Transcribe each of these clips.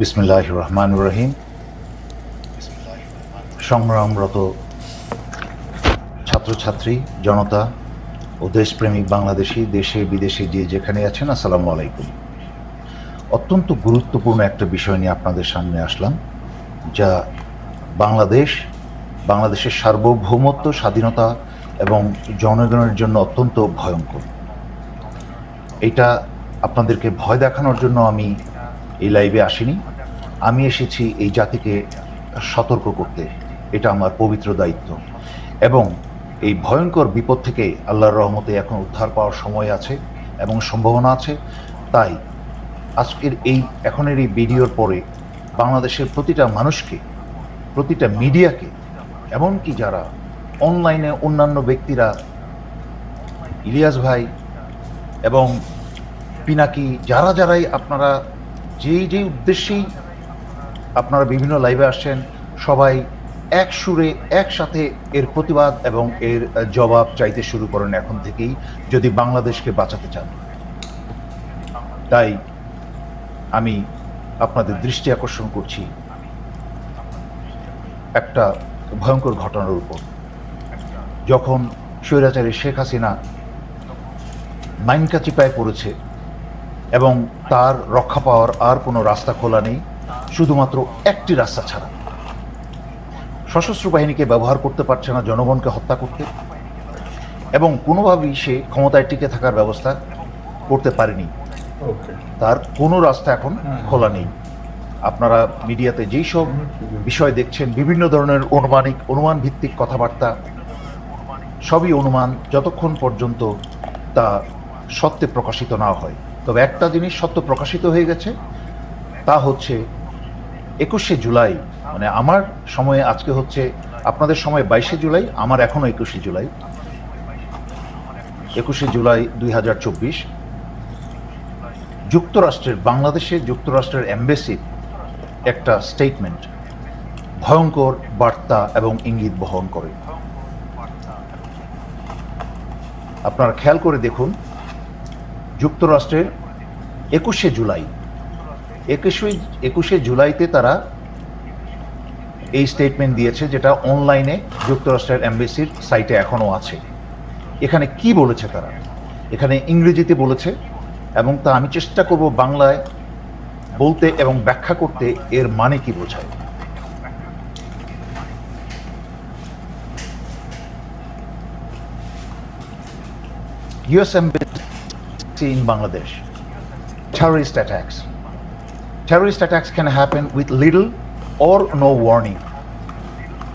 বিসমিল্লাহ রহমান রহিম। সংগ্রামরত ছাত্রছাত্রী, জনতা ও দেশপ্রেমিক বাংলাদেশি, দেশে বিদেশে যে যেখানে আছেন, আসসালামু আলাইকুম। অত্যন্ত গুরুত্বপূর্ণ একটা বিষয় নিয়ে আপনাদের সামনে আসলাম, যা বাংলাদেশ, বাংলাদেশের সার্বভৌমত্ব, স্বাধীনতা এবং জনগণের জন্য অত্যন্ত ভয়ঙ্কর। এটা আপনাদেরকে ভয় দেখানোর জন্য আমি এই লাইভে আসিনি। আমি এসেছি এই জাতিকে সতর্ক করতে। এটা আমার পবিত্র দায়িত্ব। এবং এই ভয়ঙ্কর বিপদ থেকে আল্লাহর রহমতে এখন উদ্ধার পাওয়ার সময় আছে এবং সম্ভাবনা আছে। তাই আজকের এই, এখনের এই ভিডিওর পরে বাংলাদেশের প্রতিটা মানুষকে, প্রতিটা মিডিয়াকে, এমনকি যারা অনলাইনে অন্যান্য ব্যক্তিরা, ইলিয়াস ভাই এবং পিনাকি, যারা যারাই আপনারা যেই যেই উদ্দেশ্যেই আপনারা বিভিন্ন লাইভে আসছেন, সবাই এক সুরে, একসাথে এর প্রতিবাদ এবং এর জবাব চাইতে শুরু করেন এখন থেকেই, যদি বাংলাদেশকে বাঁচাতে চান। তাই আমি আপনাদের দৃষ্টি আকর্ষণ করছি। একটা ভয়ঙ্কর ঘটনার উপর। যখন স্বৈরাচারী শেখ হাসিনা মাইনকা চিপায় পড়েছে এবং তার রক্ষা পাওয়ার আর কোনো রাস্তা খোলা নেই শুধুমাত্র একটি রাস্তা ছাড়া। সশস্ত্র বাহিনীকে ব্যবহার করতে পারছে না জনগণকে হত্যা করতে এবং কোনোভাবেই সে ক্ষমতায় টিকে থাকার ব্যবস্থা করতে পারেনি। তার কোনো রাস্তা এখন খোলা নেই। আপনারা মিডিয়াতে যেই সব বিষয় দেখছেন বিভিন্ন ধরনের অনুমানিক অনুমান ভিত্তিক কথাবার্তা সবই অনুমান যতক্ষণ পর্যন্ত তা সত্যে প্রকাশিত না হয়। তবে একটা জিনিস সত্য প্রকাশিত হয়ে গেছে তা হচ্ছে একুশে জুলাই মানে আমার সময়ে আজকে হচ্ছে, আপনাদের সময় বাইশে জুলাই, আমার এখনও একুশে জুলাই। একুশে জুলাই দুই হাজার চব্বিশ। যুক্তরাষ্ট্রের, বাংলাদেশে যুক্তরাষ্ট্রের এম্বাসির একটা স্টেটমেন্ট ভয়ঙ্কর বার্তা এবং ইঙ্গিত বহন করে। আপনারা খেয়াল করে দেখুন, যুক্তরাষ্ট্রের একুশে জুলাই একুশে একুশে জুলাইতে তারা এই স্টেটমেন্ট দিয়েছে যেটা অনলাইনে যুক্তরাষ্ট্রের এম্বাসির সাইটে এখনও আছে এখানে কি বলেছে তারা এখানে ইংরেজিতে বলেছে, এবং তা আমি চেষ্টা করব বাংলায় বলতে এবং ব্যাখ্যা করতে এর মানে কি বোঝায় US embassy in Bangladesh. Terrorist attacks. Terrorist attacks can happen with little or no warning.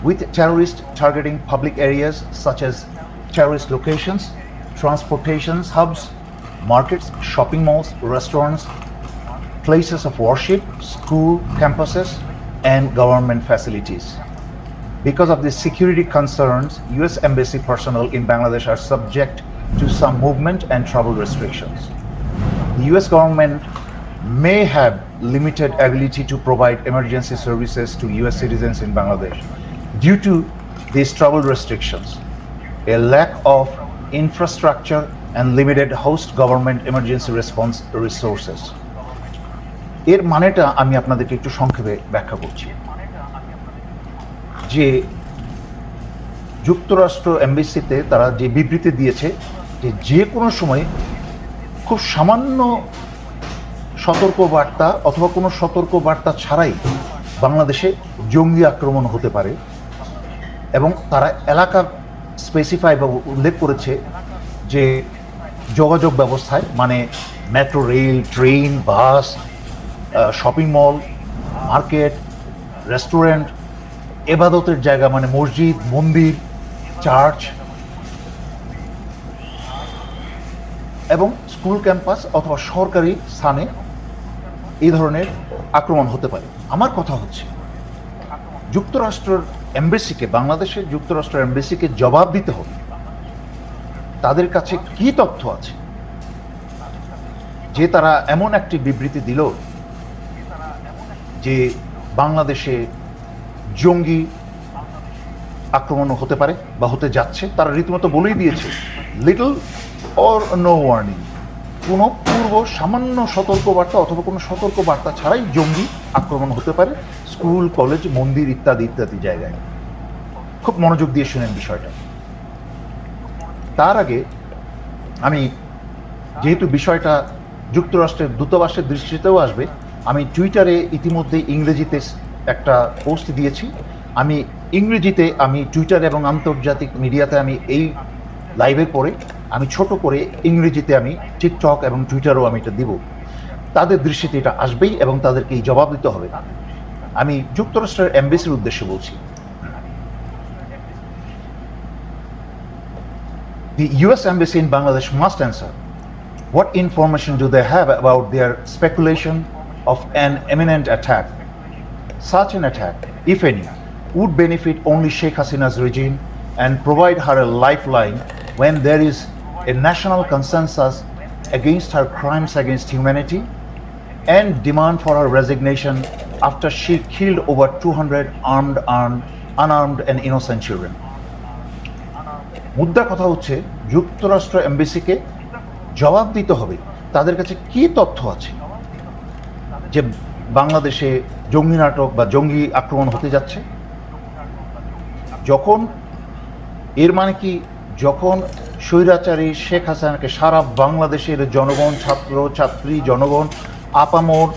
With terrorists targeting public areas such as terrorist locations, transportation hubs, markets, shopping malls, restaurants, places of worship, school campuses, and government facilities. Because of the security concerns, US embassy personnel in Bangladesh are subject to some movement and travel restrictions. The US government may have limited ability to provide emergency services to US citizens in Bangladesh due to these travel restrictions, a lack of infrastructure and limited host government emergency response resources. এর মানেটা আমি আপনাদেরকে একটু সংক্ষেপে ব্যাখ্যা করছি যে যুক্তরাষ্ট্র এমবিসিতে তারা যে বিবৃতি দিয়েছে যে যে কোনো সময় খুব সামান্য সতর্ক বার্তা অথবা কোনো সতর্ক বার্তা ছাড়াই বাংলাদেশে জঙ্গি আক্রমণ হতে পারে এবং তারা এলাকা স্পেসিফাই বা উল্লেখ করেছে যে যোগাযোগ ব্যবস্থায় মানে metro rail train bus shopping mall market restaurant এবাদতের জায়গা মানে মসজিদ, মন্দির চার্চ এবং স্কুল ক্যাম্পাস অথবা সরকারি স্থানে এই ধরনের আক্রমণ হতে পারে। আমার কথা হচ্ছে, যুক্তরাষ্ট্রের এমবেসিকে, বাংলাদেশের যুক্তরাষ্ট্রের এমবেসিকে জবাব দিতে হবে। তাদের কাছে কি তথ্য আছে? যে তারা এমন একটি বিবৃতি দিল যে বাংলাদেশে জঙ্গি আক্রমণ হতে পারে বা হতে যাচ্ছে। তারা রীতিমতো বলেই দিয়েছে লিটল অর নো ওয়ার্নিং কোনো পূর্ব সামান্য সতর্কবার্তা অথবা কোনো সতর্কবার্তা ছাড়াই জঙ্গি আক্রমণ হতে পারে, স্কুল, কলেজ, মন্দির ইত্যাদি ইত্যাদি জায়গায়। খুব মনোযোগ দিয়ে শুনেন বিষয়টা। তার আগে আমি যেহেতু বিষয়টা যুক্তরাষ্ট্রের দূতাবাসের দৃষ্টিতেও আসবে, আমি টুইটারে ইতিমধ্যে ইংরেজিতে একটা পোস্ট দিয়েছি। আমি ইংরেজিতে আমি টুইটার এবং আন্তর্জাতিক মিডিয়াতে আমি এই লাইভের পরে আমি ছোট করে ইংরেজিতে আমি টিকটক এবং টুইটারও আমি এটা দিব তাদের দৃষ্টিতে এটা আসবেই এবং তাদেরকে এই জবাব দিতে হবে আমি যুক্তরাষ্ট্রের এমবেসির উদ্দেশ্যে বলছি The US Embassy in Bangladesh must answer. What information do they have about their speculation of an imminent attack? Such an attack, if any, would benefit only Sheikh Hasina's regime and provide her a lifeline when there is a national consensus against her crimes against humanity and demand for her resignation after she killed over 200 armed, armed, unarmed and innocent children. মুদ্রা কথা হচ্ছে যুক্তরাষ্ট্র এমবেসিকে জবাব দিতে হবে তাদের কাছে কি তথ্য আছে যে বাংলাদেশে জঙ্গি নাটক বা জঙ্গি আক্রমণ হতে যাচ্ছে যখন এর মানে কি যখন স্বৈরাচারী শেখ হাসিনাকে সারা বাংলাদেশের জনগণ, ছাত্র, ছাত্রী, জনগণ, আপামর,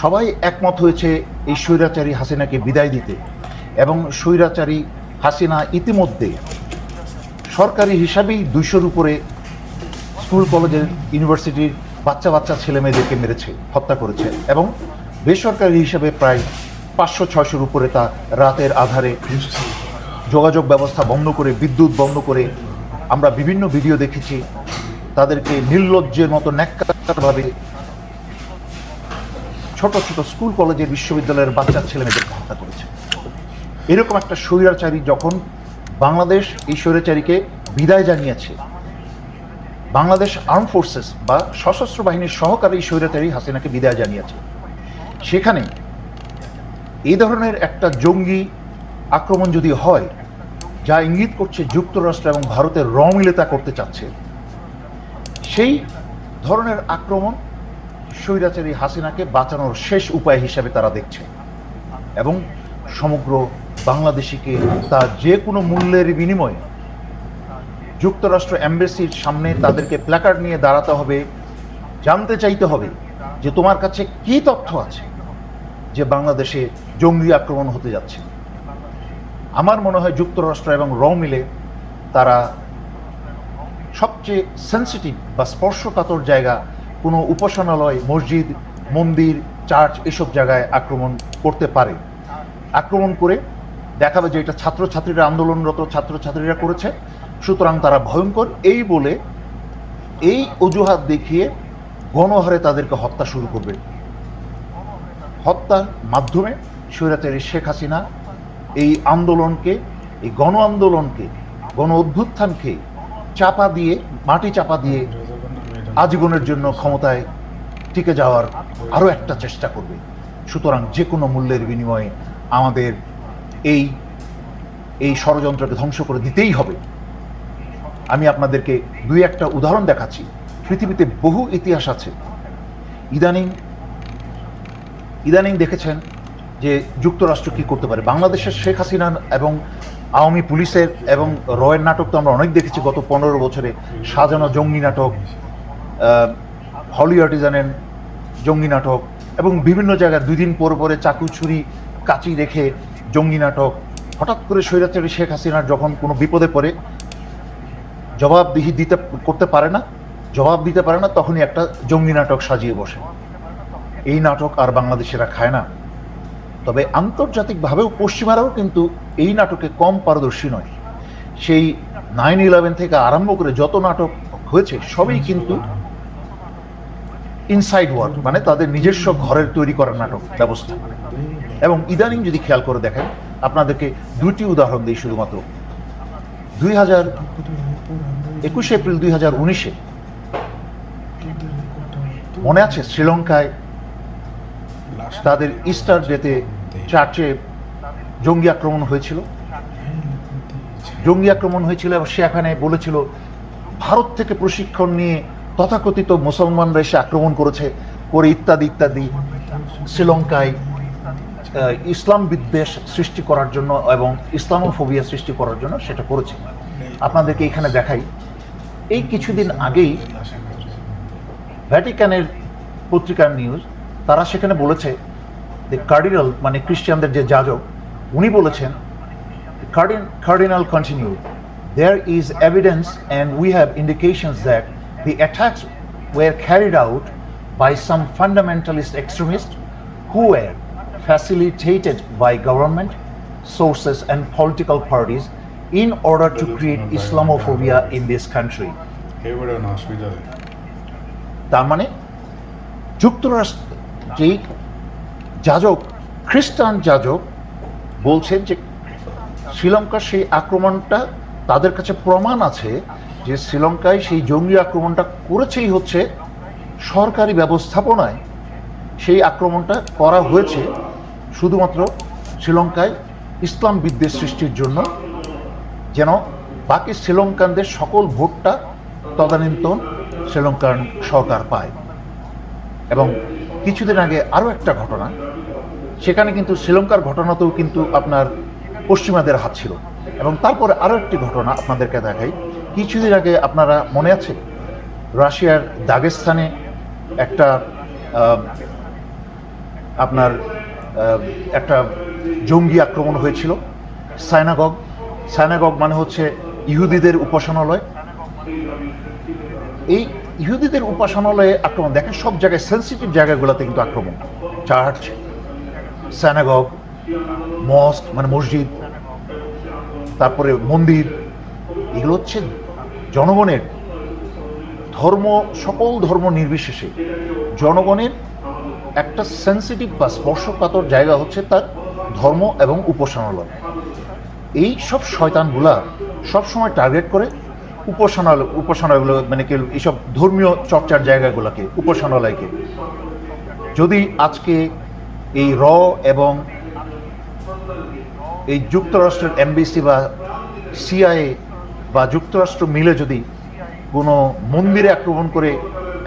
সবাই একমত হয়েছে এই স্বৈরাচারী হাসিনাকে বিদায় দিতে। এবং স্বৈরাচারী হাসিনা ইতিমধ্যে সরকারি হিসাবেই দুইশোর উপরে স্কুল, কলেজের, ইউনিভার্সিটির বাচ্চা বাচ্চা ছেলে মেয়েদেরকে মেরেছে, হত্যা করেছে এবং বেসরকারি হিসাবে প্রায় পাঁচশো, ছয়শোর উপরে তা রাতের আধারে যোগাযোগ ব্যবস্থা বন্ধ করে, বিদ্যুৎ বন্ধ করে আমরা বিভিন্ন ভিডিও দেখেছি, তাদেরকে নির্লজ্জের মতো ন্যাক্কারভাবে ছোট ছোট স্কুল কলেজের বিশ্ববিদ্যালয়ের বাচ্চা ছেলে মেয়েদেরকে হত্যা করেছে। এরকম একটা স্বৈরাচারী যখন বাংলাদেশ এই স্বৈরাচারীকে বিদায় জানিয়েছে, বাংলাদেশ আর্ম ফোর্সেস বা সশস্ত্র বাহিনীর সহকারী স্বৈরাচারী হাসিনাকে বিদায় জানিয়েছে। সেখানে এই ধরনের একটা জঙ্গি আক্রমণ যদি হয় যা ইঙ্গিত করছে যুক্তরাষ্ট্র এবং ভারতের র মিলে করতে চাচ্ছে। সেই ধরনের আক্রমণ স্বৈরাচারী হাসিনাকে বাঁচানোর শেষ উপায় হিসাবে তারা দেখছে এবং সমগ্র বাংলাদেশিকে তা যে কোনো মূল্যের বিনিময়ে যুক্তরাষ্ট্র এম্বাসির সামনে তাদেরকে প্ল্যাকার্ড নিয়ে দাঁড়াতে হবে, জানতে চাইতে হবে যে তোমার কাছে কি তথ্য আছে যে বাংলাদেশে জঙ্গি আক্রমণ হতে যাচ্ছে। আমার মনে হয় যুক্তরাষ্ট্র এবং র মিলে তারা সবচেয়ে সেন্সিটিভ বা স্পর্শকাতর জায়গা কোনো উপাসনালয়, মসজিদ, মন্দির চার্চ এসব জায়গায় আক্রমণ করতে পারে। আক্রমণ করে দেখাবে যে এটা ছাত্রছাত্রীরা, আন্দোলনরত ছাত্রছাত্রীরা করেছে। সুতরাং তারা ভয়ঙ্কর। এই বলে এই অজুহাত দেখিয়ে গণহারে তাদেরকে হত্যা শুরু করবে। হত্যার মাধ্যমে স্বৈরাচারী শেখ হাসিনা এই আন্দোলনকে, এই গণ আন্দোলনকে, গণ অভ্যুত্থানকে চাপা দিয়ে, মাটি চাপা দিয়ে আজীবনের জন্য ক্ষমতায় টিকে যাওয়ার আরও একটা চেষ্টা করবে। সুতরাং যে কোনো মূল্যের বিনিময়ে আমাদের এই এই ষড়যন্ত্রকে ধ্বংস করে দিতেই হবে। আমি আপনাদেরকে দুই একটা উদাহরণ দেখাচ্ছি। পৃথিবীতে বহু ইতিহাস আছে। ইদানিং ইদানিং দেখেছেন যে যুক্তরাষ্ট্র কি করতে পারে। বাংলাদেশের শেখ হাসিনা এবং আওয়ামী পুলিশের এবং রয়ের নাটক তো আমরা অনেক দেখেছি গত পনেরো বছরে। সাজানো জঙ্গি নাটক হলি আর্টিজানের জঙ্গি নাটক এবং বিভিন্ন জায়গায় দুই দিন পর পরে চাকু ছুরি, কাচি রেখে জঙ্গি নাটক। হঠাৎ করে স্বৈরাচারী শেখ হাসিনার যখন কোনো বিপদে পড়ে, জবাবদিহি দিতে, করতে পারে না, জবাব দিতে পারে না, তখনই একটা জঙ্গি নাটক সাজিয়ে বসে। এই নাটক আর বাংলাদেশিরা খায় না। তবে আন্তর্জাতিকভাবেও পশ্চিমারাও কিন্তু এই নাটকে কম পারদর্শী নয়। সেই নাইন ইলেভেন থেকে আরম্ভ করে যত নাটক হয়েছে, সবই কিন্তু ইনসাইড ওয়ার্ক মানে তাদের নিজস্ব ঘরের তৈরি করার নাটক ব্যবস্থা। এবং ইদানিং যদি খেয়াল করে দেখেন, আপনাদেরকে দুটি উদাহরণ দিই শুধুমাত্র। দুই হাজার একুশে এপ্রিল দুই হাজার উনিশে মনে আছে শ্রীলঙ্কায় তাদের ইস্টার ডেতে চার্চে জঙ্গি আক্রমণ হয়েছিল। জঙ্গি আক্রমণ হয়েছিল এবং সেখানে বলেছিল, ভারত থেকে প্রশিক্ষণ নিয়ে তথাকথিত মুসলমানরা এসে আক্রমণ করেছে। করে ইত্যাদি ইত্যাদি শ্রীলঙ্কায় ইসলাম বিদ্বেষ সৃষ্টি করার জন্য এবং ইসলামোফোবিয়া সৃষ্টি করার জন্য সেটা করেছে। আপনাদেরকে এখানে দেখাই। এই কিছুদিন আগেই ভ্যাটিকানের পত্রিকার নিউজ তারা সেখানে বলেছে যে কার্ডিনাল মানে খ্রিস্টানদের যে যাজক উনি বলেছেন cardinal continue there is evidence and we have indications that the attacks were carried out by some fundamentalist extremists who were facilitated by government, sources, and political parties in order to create Islamophobia in this country. তার মানে যুক্তরাষ্ট্র যেই যাজক, খ্রিস্টান যাজক বলছেন যে শ্রীলঙ্কার সেই আক্রমণটা তাদের কাছে প্রমাণ আছে যে শ্রীলঙ্কায় সেই জঙ্গি আক্রমণটা করেছেই হচ্ছে সরকারি ব্যবস্থাপনায়। সেই আক্রমণটা করা হয়েছে শুধুমাত্র শ্রীলঙ্কায় ইসলাম বিদ্বেষ সৃষ্টির জন্য। যেন বাকি শ্রীলঙ্কানদের সকল ভোটটা তদানীন্তন শ্রীলঙ্কান সরকার পায়। এবং কিছুদিন আগে আরও একটা ঘটনা। সেখানে কিন্তু শ্রীলঙ্কার ঘটনাতেও কিন্তু আপনার পশ্চিমাদের হাত ছিল। এবং তারপরে আরও একটি ঘটনা আপনাদেরকে দেখাই। কিছুদিন আগে আপনারা মনে আছে? রাশিয়ার দাগেস্তানে একটা আপনার একটা জঙ্গি আক্রমণ হয়েছিল। সাইনাগগ। সাইনাগগ মানে হচ্ছে ইহুদিদের উপাসনালয়। এই ইহুদিদের উপাসনালয়ে আক্রমণ, দেখেন সব জায়গায় সেন্সিটিভ জায়গাগুলোতে কিন্তু আক্রমণ। চার্চ স্যানাগগ মস্ক মানে মসজিদ, তারপরে মন্দির, এগুলো হচ্ছে জনগণের ধর্ম, সকল ধর্ম নির্বিশেষে জনগণের একটা সেন্সিটিভ বা স্পর্শকাতর জায়গা হচ্ছে তার ধর্ম এবং উপাসনালয়। এই সব শয়তানগুলা সবসময় টার্গেট করে উপাসনালয় উপাসনালয়গুলো মানে কি, এইসব ধর্মীয় চর্চার জায়গাগুলোকে, উপাসনালয়কে। যদি আজকে এই র এবং এই যুক্তরাষ্ট্রের এমবিসি বা সিআইএ বা যুক্তরাষ্ট্র মিলে যদি কোনো মন্দিরে আক্রমণ করে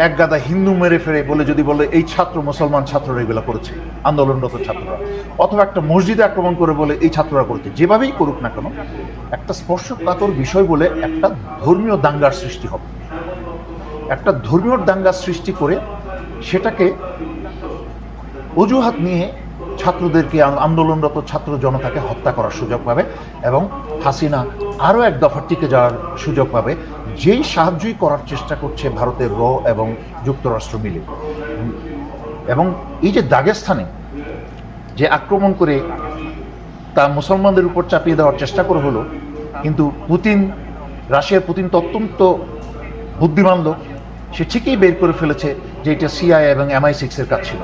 এক গাদা হিন্দু মেরে ফেরে বলে যদি বলে, এই ছাত্র মুসলমান ছাত্ররা এগুলো করেছে, আন্দোলনরত ছাত্ররা। অথবা একটা মসজিদে আক্রমণ করে বলে, এই ছাত্ররা করেছে। যেভাবেই করুক না কেন, একটা স্পর্শকাতর বিষয় বলে একটা ধর্মীয় দাঙ্গার সৃষ্টি হবে। একটা ধর্মীয় দাঙ্গার সৃষ্টি করে সেটাকে অজুহাত নিয়ে ছাত্রদেরকে, আন্দোলনরত ছাত্র জনতাকে হত্যা করার সুযোগ পাবে এবং হাসিনা আরও এক দফা টিকে যাওয়ার সুযোগ পাবে। যেই সাহায্যই করার চেষ্টা করছে ভারতের র এবং যুক্তরাষ্ট্র মিলে। এবং এই যে দাগেস্তানে যে আক্রমণ করে তা মুসলমানদের উপর চাপিয়ে দেওয়ার চেষ্টা করে হলো, কিন্তু পুতিন, রাশিয়ার পুতিন তো অত্যন্ত বুদ্ধিমান লোক, সে ঠিকই বের করে ফেলেছে যে এটা সিআই এবং এমআই সিক্সের কাজ ছিল।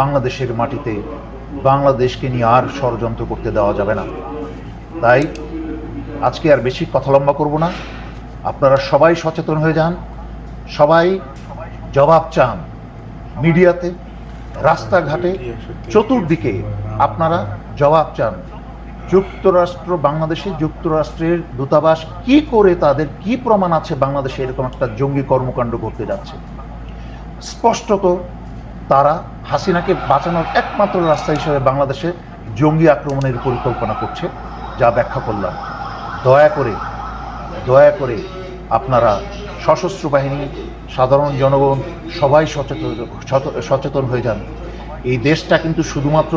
বাংলাদেশের মাটিতে বাংলাদেশকে নিয়ে আর ষড়যন্ত্র করতে দেওয়া যাবে না। তাই আজকে আর বেশি কথা লম্বা করব না। আপনারা সবাই সচেতন হয়ে যান। সবাই জবাব চান মিডিয়াতে, রাস্তাঘাটে, চতুর্দিকে আপনারা জবাব চান। যুক্তরাষ্ট্র, বাংলাদেশে যুক্তরাষ্ট্রের দূতাবাস কি করে তাদের কি প্রমাণ আছে বাংলাদেশে এরকম একটা জঙ্গি কর্মকাণ্ড করতে যাচ্ছে? স্পষ্টত তারা হাসিনাকে বাঁচানোর একমাত্র রাস্তা হিসেবে বাংলাদেশে জঙ্গি আক্রমণের পরিকল্পনা করছে, যা ব্যাখ্যা করলাম। দয়া করে দয়া করে আপনারা সশস্ত্র বাহিনী, সাধারণ জনগণ সবাই সচেতন সচেতন হয়ে যান। এই দেশটা কিন্তু শুধুমাত্র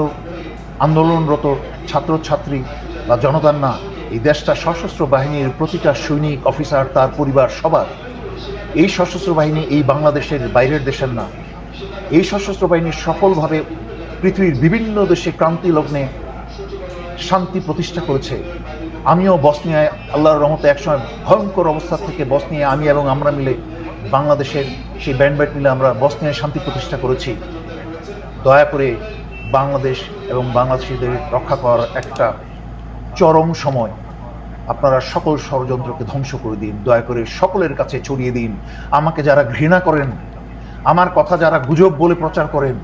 আন্দোলনরত ছাত্রছাত্রী বা জনতার না, এই দেশটা সশস্ত্র বাহিনীর প্রতিটা সৈনিক, অফিসার, তার পরিবার, সবার। এই সশস্ত্র বাহিনী এই বাংলাদেশের বাইরের দেশের না। এই সশস্ত্র বাহিনী সফলভাবে পৃথিবীর বিভিন্ন দেশে ক্রান্তি লগ্নে শান্তি প্রতিষ্ঠা করেছে। আমিও বসনিয়ায় আল্লাহর রহমতে একসময় ভয়ঙ্কর অবস্থা থেকে বসনিয়া আমি এবং আমরা মিলে বাংলাদেশের সেই ব্যান্ড ব্যাট মিলে আমরা বসনিয়ায় শান্তি প্রতিষ্ঠা করেছি। দয়া করে বাংলাদেশ এবং বাংলাদেশিদের রক্ষা করার একটা চরম সময় আপনারা সকল ষড়যন্ত্রকে ধ্বংস করে দিন। দয়া করে সকলের কাছে ছড়িয়ে দিন। আমাকে যারা ঘৃণা করেন, আমার কথা যারা গুজব বলে প্রচার করেন,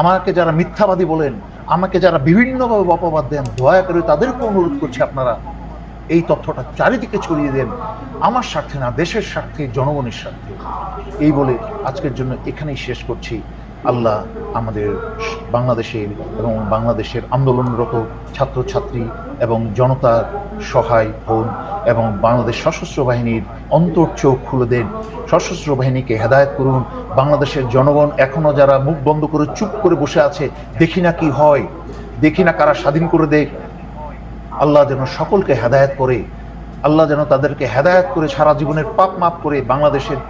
আমাকে যারা মিথ্যাবাদী বলেন, আমাকে যারা বিভিন্নভাবে অপবাদ দেন, দয়া করে তাদেরকে অনুরোধ করছি আপনারা এই তথ্যটা চারিদিকে ছড়িয়ে দেন আমার স্বার্থে না, দেশের স্বার্থে, জনগণের স্বার্থে। এই বলে আজকের জন্য এখানেই শেষ করছি। আল্লাহ আমাদের বাংলাদেশের এবং বাংলাদেশের আন্দোলনরত ছাত্রছাত্রী এবং জনতার সহায় হন এবং বাংলাদেশ সশস্ত্র বাহিনীর অন্তর চোখ খুলে দেন। সশস্ত্র বাহিনীকে হেদায়ত করুন। বাংলাদেশের জনগণ এখনও যারা মুখ বন্ধ করে চুপ করে বসে আছে, দেখি না কি হয়। দেখি না কারা স্বাধীন করে দেয়। আল্লাহ যেন সকলকে হেদায়ত করে, আল্লাহ যেন তাদেরকে হেদায়ত করে সারা জীবনের পাপ মাপ করে বাংলাদেশের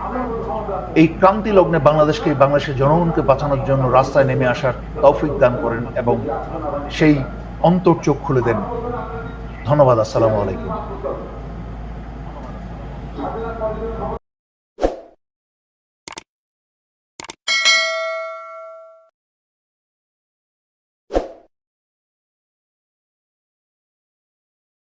এই ক্রান্তি লগ্নে বাংলাদেশকে, বাংলাদেশের জনগণকে বাঁচানোর জন্য রাস্তায় নেমে আসার তৌফিক দান করেন এবং সেই অন্তর চোখ খুলে দেন। ধন্যবাদ, আসসালামু আলাইকুম।